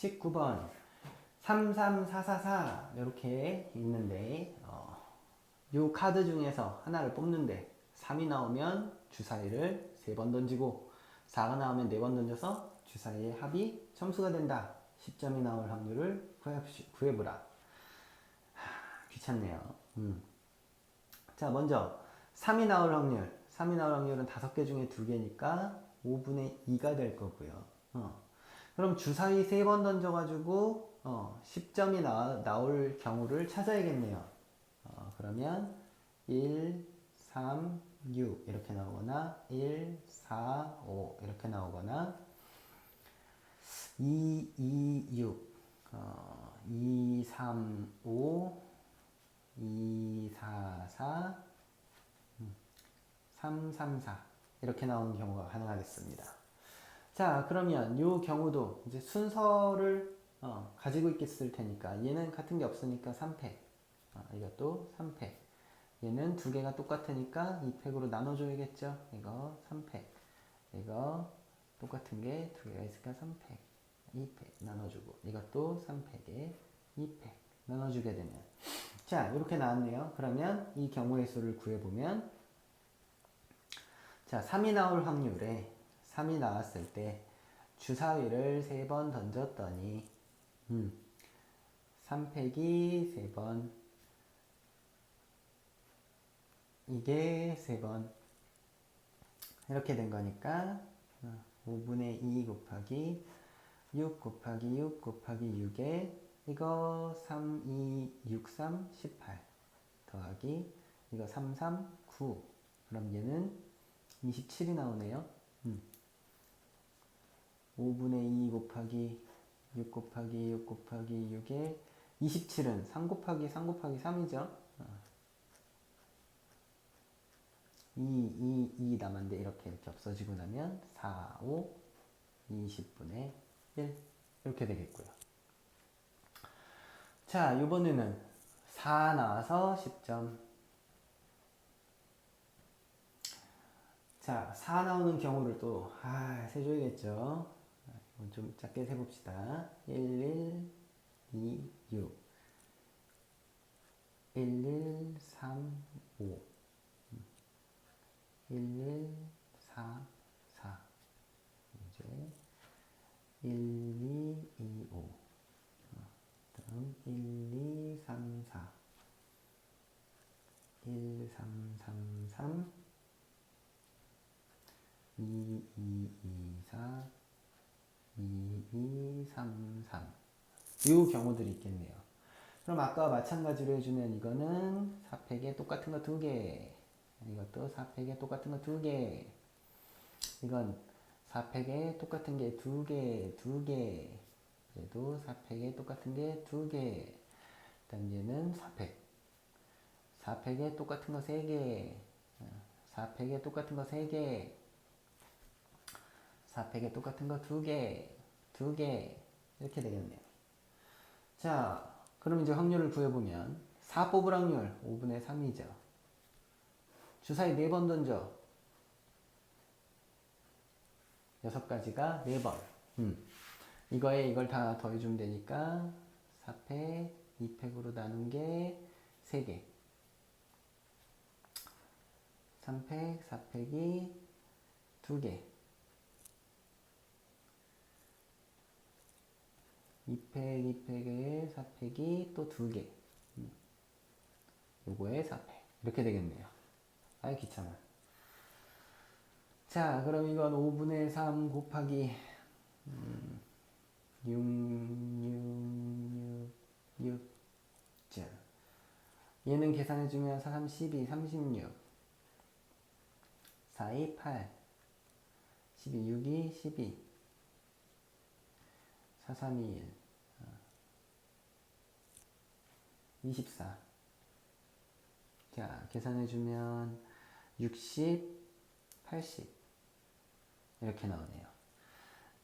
19번 33444 이렇게 있는데 어, 요 카드 중에서 하나를 뽑는데 3이 나오면 주사위를 3번 던지고 4가 나오면 4번 던져서 주사위의 합이 점수가 된다. 10점이 나올 확률을 구해보라. 하, 귀찮네요. 음. 자, 먼저 3이 나올 확률. 3이 나올 확률은 5개 중에 2개니까 5분의 2가 될 거고요. 어. 그럼 주사위 3번 던져가지고 어, 10점이 나, 나올 경우를 찾아야겠네요. 어, 그러면 1, 3, 6 이렇게 나오거나 1, 4, 5 이렇게 나오거나 2, 2, 6 어, 2, 3, 5 2, 4, 4 3, 3, 4 이렇게 나오는 경우가 가능하겠습니다. 자 그러면 이 경우도 이제 순서를 어, 가지고 있겠을 테니까 얘는 같은 게 없으니까 3팩. 어, 이것도 3팩. 얘는 두 개가 똑같으니까 2팩으로 나눠줘야겠죠? 이거 3팩. 이거 똑같은 게 두 개가 있으니까 3팩. 2팩 나눠주고 이것도 3팩에 2팩 나눠주게 되면. 자 이렇게 나왔네요. 그러면 이 경우의 수를 구해보면 자 3이 나올 확률에 3이 나왔을 때 주사위를 3번 던졌더니 음, 3팩이 3번 이게 3번. 이렇게 된 거니까 어, 5분의 2 곱하기 6 곱하기 6 곱하기 6에 이거 3, 2, 6, 3, 18 더하기 이거 3, 3, 9 그럼 얘는 27이 나오네요. 음. 5분의 2 곱하기 6 곱하기 6 곱하기 6에 27은 3 곱하기 3 곱하기 3이죠 2, 2, 2 남았는데 이렇게 이렇게 없어지고 나면 4, 5, 20분의 1 이렇게 되겠고요. 자, 이번에는 4 나와서 10점. 자, 4 나오는 경우를 또, 아, 세줘야겠죠. 좀 작게 세봅시다. 1, 1, 2, 6. 1, 1, 3, 5. 1, 1, 4, 4. 이제 1, 2, 2, 5. 다음 1, 2, 3, 4. 1, 3, 3, 3. 2, 2, 2, 4. 2, 2, 3, 3. 이 경우들이 있겠네요. 그럼 아까 마찬가지로 해주면 이거는 4팩에 똑같은 거 두 개. 이것도 4팩에 똑같은 거 두 개. 이건 4팩에 똑같은 게 두 개, 두 개. 얘도 4팩에 똑같은 게 두 개. 일단 얘는 4팩. 4팩에 똑같은 거 세 개. 4팩에 똑같은 거 세 개. 4팩에 똑같은 거 두 개. 두 개. 이렇게 되겠네요. 자, 그럼 이제 확률을 구해보면 4 뽑을 확률 5분의 3이죠. 주사위 4번 던져. 여섯 가지가 4번. 음. 이거에 이걸 다 더해주면 되니까 4팩, 2팩으로 나눈 게 3개. 3팩, 4팩이 2개. 2팩, 2팩에 4팩이 또 2개. 음. 요거에 4팩. 이렇게 되겠네요. 아이 귀찮아. 자, 그럼 이건 5분의 3 곱하기 음, 6, 6, 6, 6. 자, 얘는 계산해주면 4, 3, 12, 36. 4, 2, 8. 12, 6, 2, 12. 4, 3, 2, 1. 24. 자, 계산해주면 60, 80. 이렇게 나오네요.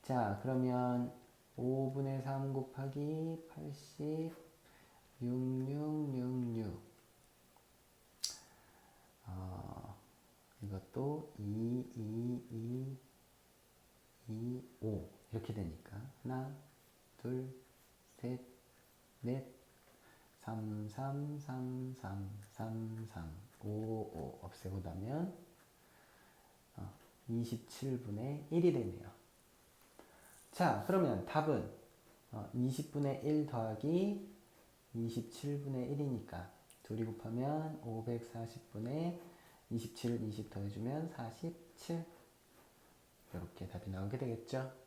자, 그러면 5분의 3 곱하기 80, 6666. 어, 이것도 2, 2, 2, 2, 5. 이렇게 되니까. 하나, 둘, 셋, 넷, 3, 3, 3, 3, 3, 3, 5, 5 없애고 나면 어, 27분의 1이 되네요. 자, 그러면 답은 어, 20분의 1 더하기 27분의 1이니까 둘이 곱하면 540분의 27, 20 더해주면 47 이렇게 답이 나오게 되겠죠.